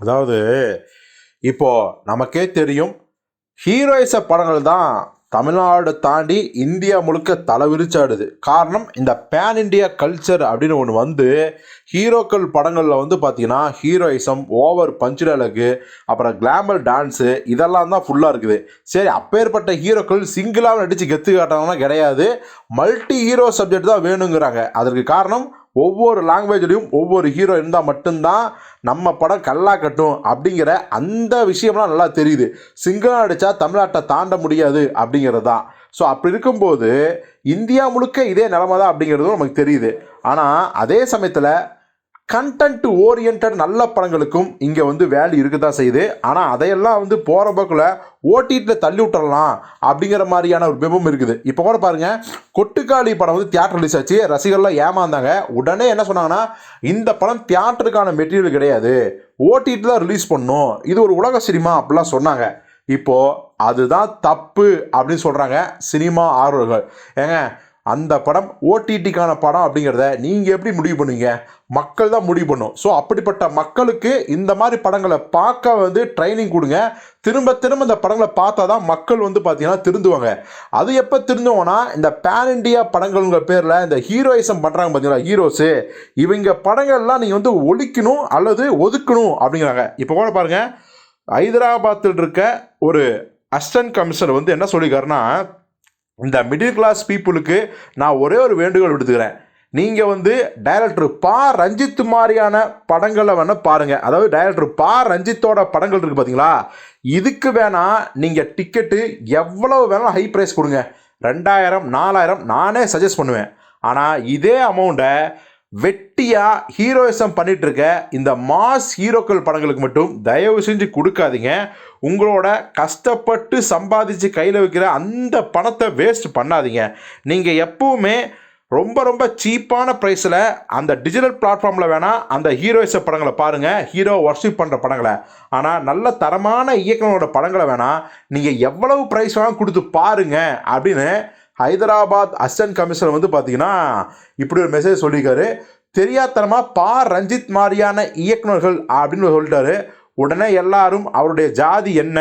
அதாவது இப்போது நமக்கே தெரியும் ஹீரோயிச படங்கள் தான் தமிழ்நாடு தாண்டி இந்தியா முழுக்க தலை விரிச்சாடுது காரணம் இந்த பேன் இண்டியா கல்ச்சர் அப்படின்னு ஒன்று வந்து ஹீரோக்கள் படங்களில் வந்து பார்த்திங்கன்னா ஹீரோயிசம் ஓவர் பஞ்சு அப்புறம் கிளாமர் டான்ஸு இதெல்லாம் தான் ஃபுல்லாக இருக்குது. சரி அப்பேற்பட்ட ஹீரோக்கள் சிங்கிளாக நடித்து கெத்து காட்டாங்கன்னா கிடையாது. மல்டி ஹீரோ சப்ஜெக்ட் தான் வேணுங்கிறாங்க. அதற்கு காரணம் ஒவ்வொரு லாங்குவேஜ்லேயும் ஒவ்வொரு ஹீரோ இருந்தால் மட்டும்தான் நம்ம படம் கல்லா கட்டும் அப்படிங்கிற அந்த விஷயம்லாம் நல்லா தெரியுது. சிங்கிளாக அடித்தா தமிழ்நாட்டை தாண்ட முடியாது அப்படிங்கிறது தான் ஸோ அப்படி இருக்கும்போது இந்தியா முழுக்க இதே நிலமை தான் அப்படிங்கிறதும் நமக்கு தெரியுது. ஆனால் அதே சமயத்தில் கண்டென்ட் ஓரியன்ட் நல்ல படங்களுக்கும் இங்கே வந்து வேல்யூ இருக்க தான் செய்யுது. ஆனால் அதையெல்லாம் வந்து போகிற போக்கில் ஓடிடியில் தள்ளி விட்டுறலாம் அப்படிங்கிற மாதிரியான ஒரு பிம்பம் இருக்குது. இப்போ கூட பாருங்கள் கொட்டுக்காளி படம் வந்து தியேட்டர் ரிலீஸ் ஆச்சு. ரசிகர்லாம் ஏமாந்தாங்க. உடனே என்ன சொன்னாங்கன்னா இந்த படம் தியேட்டருக்கான மெட்டீரியல் கிடையாது. ஓடிடி தான் ரிலீஸ் பண்ணும் இது ஒரு உலக சினிமா அப்படிலாம் சொன்னாங்க. இப்போது அதுதான் தப்பு அப்படின்னு சொல்கிறாங்க சினிமா ஆர்வலர்கள். ஏங்க அந்த படம் ஓடிடிக்கான படம் அப்படிங்கிறத நீங்கள் எப்படி முடிவு பண்ணுவீங்க? மக்கள் தான் முடிவு பண்ணும். ஸோ அப்படிப்பட்ட மக்களுக்கு இந்த மாதிரி படங்களை பார்க்க வந்து ட்ரைனிங் கொடுங்க. திரும்ப திரும்ப இந்த படங்களை பார்த்தா தான் மக்கள் வந்து பார்த்தீங்கன்னா திருந்துவாங்க. அது எப்போ திருந்துவோன்னா இந்த பேன் இண்டியா படங்கள்ங்கிற பேரில் இந்த ஹீரோயிசம் பண்ணுறாங்க பார்த்தீங்களா? ஹீரோஸு இவங்க படங்கள்லாம் நீங்கள் வந்து ஒழிக்கணும் அல்லது ஒதுக்கணும் அப்படிங்கிறாங்க. இப்போ கூட பாருங்கள் ஹைதராபாத்தில் இருக்க ஒரு அஸ்டன் கமிஷனர் வந்து என்ன சொல்லியிருக்காருன்னா இந்த மிடில் கிளாஸ் பீப்புளுக்கு நான் ஒரே ஒரு வேண்டுகோள் விடுத்துக்கிறேன். நீங்கள் வந்து டைரக்டர் பா. ரஞ்சித் மாதிரியான படங்களை வேணால் பாருங்கள் அதாவது டைரக்டர் பா. ரஞ்சித்தோட படங்கள் இருக்குது பார்த்தீங்களா இதுக்கு வேணால் நீங்கள் டிக்கெட்டு எவ்வளோ வேணாலும் ஹை ப்ரைஸ் கொடுங்க. ரெண்டாயிரம் நாலாயிரம் நானே சஜஸ்ட் பண்ணுவேன். ஆனால் இதே அமௌண்ட்டை வெட்டியாக ஹீரோயிசம் பண்ணிட்டு இருக்க இந்த மாஸ் ஹீரோக்கள் படங்களுக்கு மட்டும் தயவு செஞ்சு கொடுக்காதீங்க. உங்களோட கஷ்டப்பட்டு சம்பாதிச்சு கையில் வைக்கிற அந்த பணத்தை வேஸ்ட் பண்ணாதீங்க. நீங்கள் எப்போவுமே ரொம்ப ரொம்ப சீப்பான ப்ரைஸில் அந்த டிஜிட்டல் பிளாட்ஃபார்மில் வேணால் அந்த ஹீரோயிச படங்களை பாருங்கள் ஹீரோ ஒர்ஷிப் பண்ணுற படங்களை. ஆனால் நல்ல தரமான இயக்குனரோட படங்களை வேணால் நீங்கள் எவ்வளவு ப்ரைஸ் வேணால் கொடுத்து பாருங்கள் அப்படின்னு ஹைதராபாத் அசிஸ்டன்ட் கமிஷனர் வந்து பார்த்தீங்கன்னா இப்படி ஒரு மெசேஜ் சொல்லியிருக்காரு. தெரியாத்தனமாக பா. ரஞ்சித் மாதிரியான இயக்குனர்கள் அப்படின்னு சொல்லிட்டாரு. உடனே எல்லாரும் அவருடைய ஜாதி என்ன?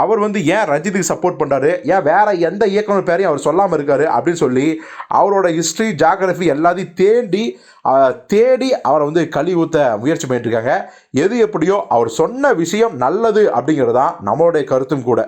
அவர் வந்து ஏன் ரஞ்சித்துக்கு சப்போர்ட் பண்ணுறாரு ஏன் வேறு எந்த இயக்குனர் பேரையும் அவர் சொல்லாமல் இருக்கார்? அப்படின்னு சொல்லி அவரோட ஹிஸ்ட்ரி ஜாகிரஃபி எல்லாத்தையும் தேடி தேடி அவரை வந்து கழி ஊற்ற முயற்சி பண்ணிட்டுருக்காங்க எது எப்படியோ அவர் சொன்ன விஷயம் நல்லது அப்படிங்கிறது தான் நம்மளுடைய கருத்தும் கூட.